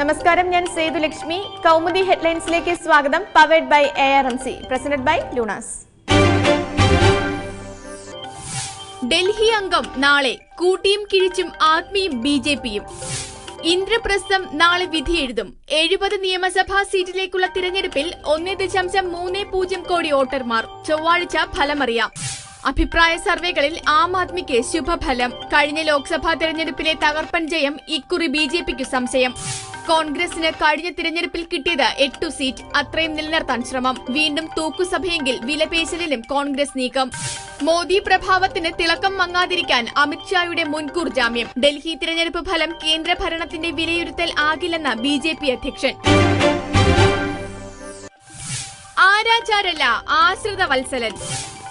നമസ്കാരം ഞാൻ സേതുലക്ഷ്മി കൗമുദി ഹെഡ്ലൈൻസിലേക്ക് സ്വാഗതം. Powered by A R M C presented by Luna's. Delhi അംഗം നാളെ കൂട്ടിയും കിഴിച്ചും ആത്മീയും ബി ജെ പിയും. ഇന്ദ്രപ്രസ്ഥം നാളെ വിധിയെഴുതും എഴുപത് നിയമസഭാ സീറ്റിലേക്കുള്ള തിരഞ്ഞെടുപ്പിൽ ഒന്നേ ദശാംശം മൂന്ന് പൂജ്യം കോടി വോട്ടർമാർ. ചൊവ്വാഴ്ച ഫലമറിയാം. അഭിപ്രായ സർവേകളിൽ ആം ആദ്മിക്ക് ശുഭഫലം. കഴിഞ്ഞ ലോക്സഭാ തെരഞ്ഞെടുപ്പിലെ തകർപ്പൻ ജയം ഇക്കുറി ബി ജെ പിക്ക് സംശയം. കോൺഗ്രസിന് കഴിഞ്ഞ തിരഞ്ഞെടുപ്പിൽ കിട്ടിയത് എട്ടു സീറ്റ്. അത്രയും നിലനിർത്താൻ ശ്രമം. വീണ്ടും തൂക്കുസഭയെങ്കിൽ വിലപേശലിലും കോൺഗ്രസ് നീക്കം. മോദി പ്രഭാവത്തിന് തിളക്കം മങ്ങാതിരിക്കാൻ അമിത്ഷായുടെ മുൻകൂർ ജാമ്യം. ഡൽഹി തിരഞ്ഞെടുപ്പ് ഫലം കേന്ദ്ര ഭരണത്തിന്റെ വിലയിരുത്തൽ ആകില്ലെന്ന ബി ജെ പി അധ്യക്ഷൻ. ആരാചാരല്ല ആശ്രിത വത്സലൻ.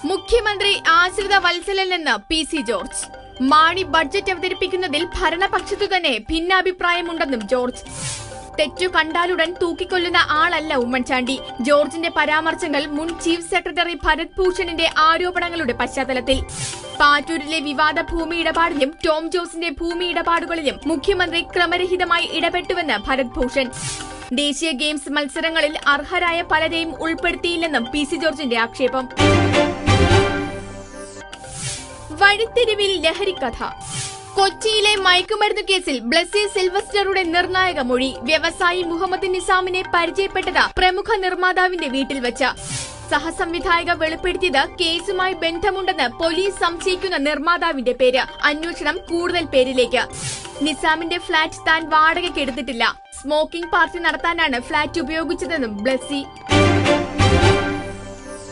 മുഖ്യമന്ത്രി ആശ്രിത വത്സലിൽ നിന്ന് P C George. Mani budget അവതരിപ്പിക്കുന്നതിൽ ഭരണപക്ഷത്തു തന്നെ ഭിന്നാഭിപ്രായമുണ്ടെന്നും ജോർജ്. തെറ്റു കണ്ടാലുടൻ തൂക്കിക്കൊല്ലുന്ന ആളല്ല ഉമ്മൻചാണ്ടി. ജോർജിന്റെ പരാമർശങ്ങൾ മുൻ ചീഫ് സെക്രട്ടറി ഭരത് ഭൂഷണിന്റെ ആരോപണങ്ങളുടെ പശ്ചാത്തലത്തിൽ. പാറ്റൂരിലെ വിവാദ ഭൂമി ഇടപാടിലും ടോം ജോസിന്റെ ഭൂമി ഇടപാടുകളിലും മുഖ്യമന്ത്രി ക്രമരഹിതമായി ഇടപെട്ടുവെന്ന് ഭരത് ഭൂഷൺ. ദേശീയ ഗെയിംസ് മത്സരങ്ങളിൽ അർഹരായ പലരെയും ഉൾപ്പെടുത്തിയില്ലെന്നും പി സി ജോർജിന്റെ ആക്ഷേപം. വഴിത്തിരിവിൽ ലഹരിക്കഥ കൊച്ചിയിലെ മയക്കുമരുന്ന് കേസിൽ ബ്ലസി സിൽവസ്റ്ററുടെ നിർണായക മൊഴി വ്യവസായി മുഹമ്മദ് നിസാമിനെ പരിചയപ്പെട്ടത് പ്രമുഖ നിർമ്മാതാവിന്റെ വീട്ടിൽ വെച്ച്. സഹസംവിധായക വെളിപ്പെടുത്തിയത് കേസുമായി ബന്ധമുണ്ടെന്ന് പോലീസ് സംശയിക്കുന്ന നിർമ്മാതാവിന്റെ പേര്. അന്വേഷണം കൂടുതൽ പേരിലേക്ക്. നിസാമിന്റെ ഫ്ളാറ്റ് താൻ വാടകയ്ക്ക് എടുത്തിട്ടില്ല. സ്മോക്കിംഗ് പാർട്ടി നടത്താനാണ് ഫ്ളാറ്റ് ഉപയോഗിച്ചതെന്നും Blessy